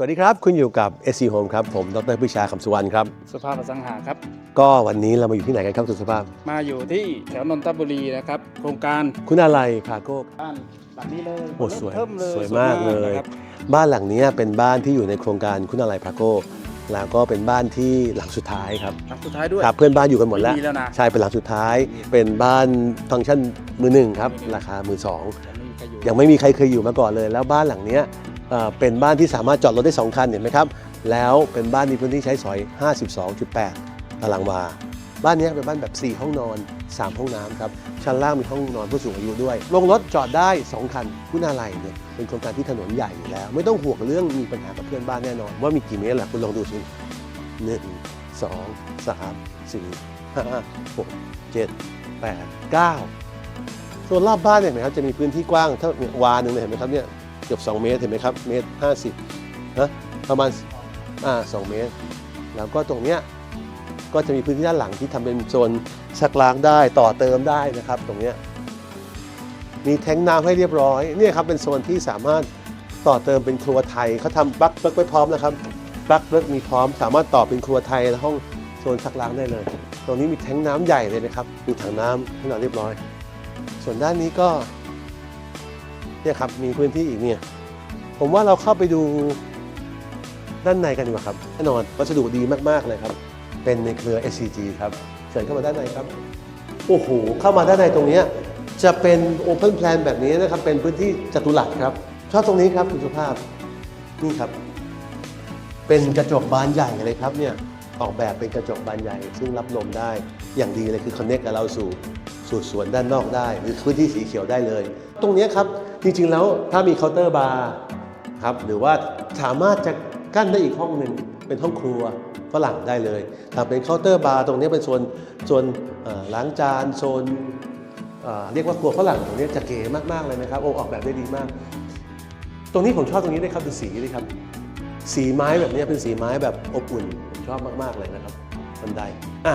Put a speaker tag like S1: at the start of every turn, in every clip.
S1: สวัสดีครับ คุณอยู่กับ SC Home ครับ ผมดรพิชาคำสุวรรณครับ
S2: สุภาพอสังหาครับ
S1: ก็วันนี้เรามาอยู่ที่ไหนกันครับคุณสุภาพ
S2: มาอยู่ที่แถวนนทบุรีนะครับ โครงการ
S1: คุณอะไรคาโก้
S2: บ้านหลังนี้เลย
S1: โอ้สวย
S2: เริ่มเลย
S1: สวยมากเลย
S2: นะครับ
S1: บ้านหลังนี้เป็นบ้านที่อยู่ในโครงการคุณอะไรพาโก้แล้วก็เป็นบ้านที่หลังสุดท้ายครับ
S2: หลังสุดท้ายด้วย
S1: ครับเพื่อนบ้านอยู่กันหมดแล้ว
S2: มีแล้วนะ
S1: ใช่เป็นหลังสุดท้าย เป็นบ้านฟังก์ชันมือหนึ่งครับราคามือสอง
S2: ยังไม่มีใครอยู่
S1: ยังไม่มีใครเคยอยู่มาก่อนเลย แล้วบ้านหลังเนี้ย เป็นบ้านที่สามารถจอดรถได้ 2 คันเห็นไหมครับ แล้วเป็นบ้านมีพื้นที่ใช้สอย 52.8 ตารางวา บ้านนี้เป็นบ้านแบบ 4 ห้องนอน 3 ห้องน้ำครับ ชั้นล่างมีห้องนอนผู้สูงอายุด้วย ลงรถจอดได้ 2 คันคุณอะไรเนี่ยเป็นโครงการที่ถนนใหญ่อยู่แล้ว ไม่ต้องห่วงเรื่องมีปัญหากับเพื่อนบ้านแน่นอน ว่ามีกี่เมตรล่ะคุณลองดูสิหนึ่งสองสามสี่ห้าหกเจ็ดแปดเก้าส่วนรอบบ้านเนี่ยเห็นไหมครับจะมีพื้นที่กว้างเท่าวาหนึ่งเลยเห็นไหมครับเนี่ย เกือบ 2 เมตรเห็นไหมครับเมตร50นะประมาณอ่า2เมตร แล้วก็ตรงเนี้ยก็จะมีพื้นที่ด้านหลังที่ทำเป็นโซนชักล้างได้ต่อเติมได้นะครับ ตรงเนี้ยมีแทงน้ำให้เรียบร้อยเนี่ยครับเป็นโซนที่สามารถต่อเติมเป็นครัวไทยเขาทำปลั๊กเปิกไว้พร้อมนะครับปลั๊กเปิกมีพร้อม สามารถต่อเป็นครัวไทยและห้องโซนชักล้างได้เลย ตรงนี้มีแทงน้ำใหญ่เลยนะครับมีถังน้ำให้เราเรียบร้อย ส่วนด้านนี้ก็ เนี่ยครับมีพื้นที่อีกเนี่ยผมว่าเราเข้าไปดูด้านในกันดีกว่าครับแน่นอนวัสดุดีมากๆเลยครับ เป็นในเครือ SCG ครับเชิญเข้ามาด้านในครับ โอ้โห เข้ามาด้านในตรงนี้จะเป็น Open Plan แบบนี้นะครับ เป็นพื้นที่จัตุรัสครับ ชอบตรงนี้ครับคุณสุภาพ นี่ครับ เป็นกระจกบานใหญ่เลยครับเนี่ย ออกแบบเป็นกระจกบานใหญ่ ซึ่งรับลมได้ อย่างดีเลยคือคอนเน c t กับเราสู่สู่สวนด้านนอกได้ หรือพื้นที่สีเขียวได้เลย ตรงนี้ครับ จริงๆแล้วถ้ามีเคาน์เตอร์บาร์ครับหรือว่าสามารถจะกั้นได้อีกห้องหนึ่งเป็นห้องครัวฝรั่งได้เลยทำเป็นเคาน์เตอร์บาร์ตรงนี้เป็นโซนโซนล้างจานโซนเรียกว่าครัวฝรั่งตรงนี้จะเก๋มากๆเลยนะครับโอ้ออกแบบได้ดีมาก ตรงนี้ผมชอบตรงนี้ด้วยครับดูสีด้วยครับ สีไม้แบบนี้เป็นสีไม้แบบอบอุ่นผมชอบมากๆเลยนะครับบันไดอะ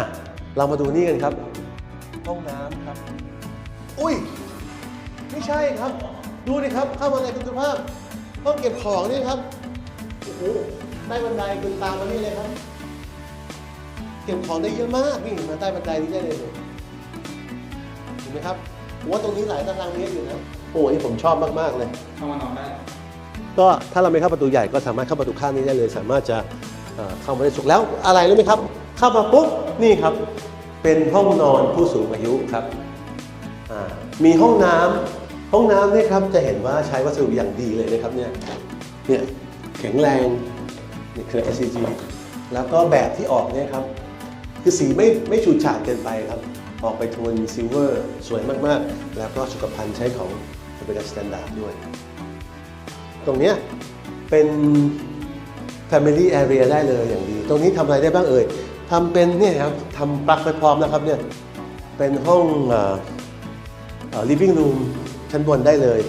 S1: เรามาดูนี่กันครับห้องน้ำครับ อุ้ย ไม่ใช่ครับ ดูดิครับ เข้ามาในคุณภาพห้องเก็บของนี่ครับโอ้โหใต้บันไดคุณตามมานี่เลยครับ เก็บของได้เยอะมากนี่มาใต้บันไดนี้ได้เลยเห็นไหมครับผมว่าตรงนี้หลายตารางเมตรอยู่นะโอ้ยผมชอบมากๆเลย
S2: เข้ามานอนได้
S1: ก็ถ้าเราไม่เข้าประตูใหญ่ก็สามารถเข้าประตูข้างนี้ได้เลย สามารถจะเอ่อเข้ามาได้สุขแล้วอะไรรู้ไหมครับ เข้ามาปุ๊บนี่ครับ เป็นห้องนอนผู้สูงอายุครับอ่ามีห้องน้ำ ห้องน้ำเนี่ยครับจะเห็นว่าใช้วัสดุอย่างดีเลยนะครับเนี่ยเนี่ยแข็งแรงนี่คือ SCG แล้วก็แบบที่ออกเนี่ยครับคือสีไม่ไม่ฉูดฉาดเกินไปครับ ออกไปโทนซิลเวอร์สวยมากๆ แล้วก็สุขภัณฑ์ใช้ของเป็นสแตนดาร์ดด้วย ตรงเนี้ยเป็น Family Area ได้เลยอย่างดี ตรงนี้ทำอะไรได้บ้างเอ่ยทำเป็นเนี่ยครับทำปลั๊กไปพร้อมแล้วครับเนี่ยเป็นห้องอ่อเอ่อ living room ชั้นบนได้เลย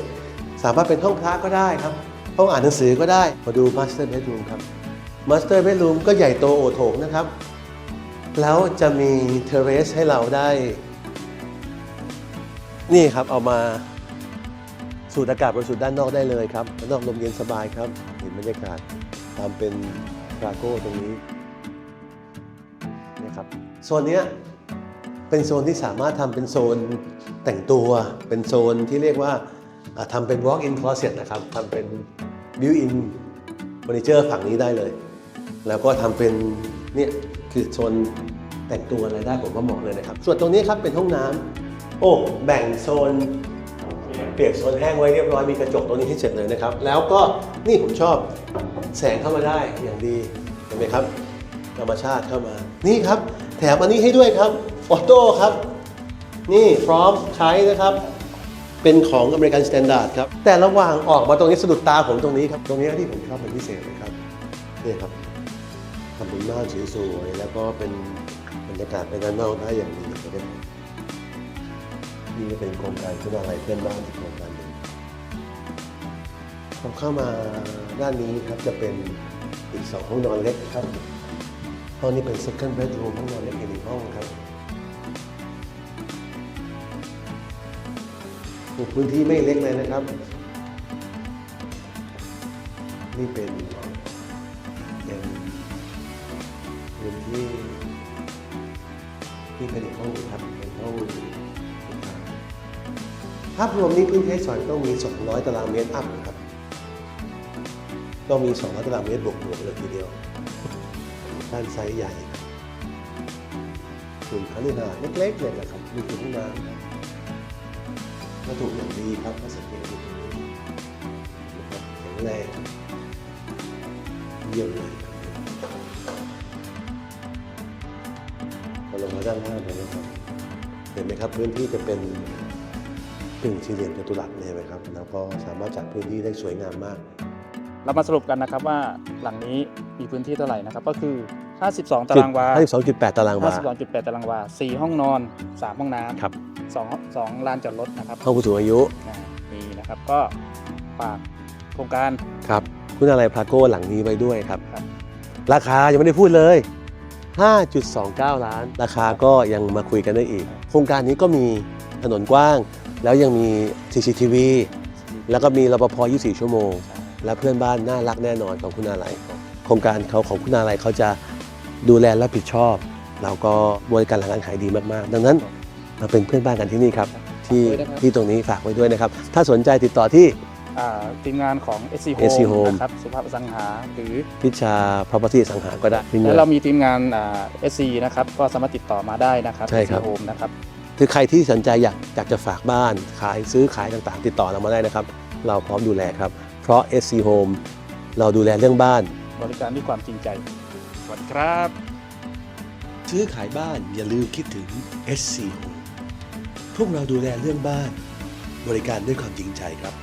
S1: สามารถเป็นห้องพระก็ได้ครับ ห้องอ่านหนังสือก็ได้ มาดู master bedroom ครับ master bedroom ก็ใหญ่โตโอโถงนะครับ แล้วจะมี terrace ให้เราได้ นี่ครับเอามาสูดอากาศบริสุทธิ์ด้านนอกได้เลยครับด้านนอกลมเย็นสบายครับ เห็นบรรยากาศตามเป็นคราโก้ตรงนี้นะครับโซนเนี้ย เป็นโซนที่สามารถทำเป็นโซนแต่งตัวเป็นโซนที่เรียกว่าอ่าทำเป็น walk-in closet นะครับทำเป็น built-in furniture ฝั่งนี้ได้เลย แล้วก็ทำเป็นเนี่ยคือโซนแต่งตัวอะไรได้ผมว่าเหมาะเลยนะครับ ส่วนตรงนี้ครับเป็นห้องน้ำโอ้แบ่งโซนเปียกโซนแห้งไว้เรียบร้อยมีกระจกตรงนี้ให้เสร็จเลยนะครับ แล้วก็นี่ผมชอบแสงเข้ามาได้อย่างดีเห็นไหมครับธรรมชาติเข้ามา นี่ครับ แถมอันนี้ให้ด้วยครับ ออโต้ครับ นี่พร้อมใช้นะครับ เป็นของอเมริกันสแตนดาร์ดครับ แต่ระหว่างออกมาตรงนี้สะดุดตาผมตรงนี้ครับ ตรงนี้ที่ผมชอบเป็นพิเศษเลยครับนี่ครับทำเป็นบ้านสวยๆแล้วก็เป็นบรรยากาศไปด้านนอกได้อย่างดีเลยครับนี่ก็เป็นโครงการคุณอะไรเพื่อนบ้านอีกโครงการหนึ่งพอเข้ามาด้านนี้ครับจะเป็นอีกสองห้องนอนเล็กครับ ห้องนี้เป็น second bedroom ห้องนอนเล็กอีกหนึ่งห้องครับ พื้นที่ไม่เล็กเลยนะครับ นี่เป็นเป็นพื้นที่ที่เป็นห้องครับเป็นห้องภาพรวมนี้พื้นที่สอยต้องมี 200 ตารางเมตรอัพครับต้องมี 200 ตารางเมตรบวกๆเลยทีเดียวด้านไซส์ใหญ่ครับส่วนคาลือหาดเล็กๆเลยนะครับมีคือห้องน้ำ ครับวัตถุอย่างดีครับถ้าสังเกตดูตรงนี้นะครับแข็งแรงเยี่ยมเลยพอลงมาด้านล่างเลยนะครับเห็นไหมครับพื้นที่จะเป็นกึ่งสี่เหลี่ยมจัตุรัสเลยนไหมครับแล้วก็สามารถจัดพื้นที่ได้สวยงามมาก
S2: เรามาสรุปกันนะครับว่าหลังนี้ มีพื้นที่เท่าไหร่นะครับ ก็คือ 52 ตารางวา
S1: 52.8 ตารางวา
S2: 52.8 ตารางวา 4 ห้องนอน 3 ห้องน้
S1: ครับำ
S2: 2 2ลานจอดรถนะครับ
S1: ห้องผู้สูงอายุ
S2: นะมีนะครับก็ฝากโครงการ
S1: ครับ คุณอะไรพลาโก้หลังนี้ไว้ด้วยครับ
S2: ครับ
S1: ราคายังไม่ได้พูดเลย 5.29 ล้าน ราคาก็ยังมาคุยกันได้อีก โครงการนี้ก็มีถนนกว้าง แล้วยังมี CCTV แล้วก็มีรปภ 24 ชั่วโมง และเพื่อนบ้านน่ารักแน่นอนของคุณอะไร โครงการเขาของคุณอะไรเขาจะดูแลรับผิดชอบแล้วก็บริการหลังการขายดีมากๆ ดังนั้นมาเป็นเพื่อนบ้านกันที่นี่ครับ ที่
S2: ฝากไว้นะครับ
S1: ที่ตรงนี้ฝากไว้ด้วยนะครับ ถ้าสนใจติดต่อที่
S2: อ่าทีมงานของ SC
S1: SC
S2: Home
S1: Home
S2: นะครับสุภาพอสังหา หรือ
S1: พิชา property สังหาก็ได้ที่
S2: และ
S1: นี่
S2: เรามีทีมงานอ่า SC นะครับก็สามารถติดต่อมาได้นะครับ
S1: ใช่ครับ
S2: SC Home นะครับ
S1: คือใครที่สนใจอยากอยากจะฝากบ้าน ขายซื้อขายต่างๆ ติดต่อเรามาได้นะครับ เราพร้อมดูแลครับ เพราะ SC Home เราดูแลเรื่องบ้าน
S2: บริการด้วยความจริงใจ สวัสดีครับ
S1: ซื้อขายบ้านอย่าลืมคิดถึง SC Home พวกเราดูแลเรื่องบ้าน บริการด้วยความจริงใจครับ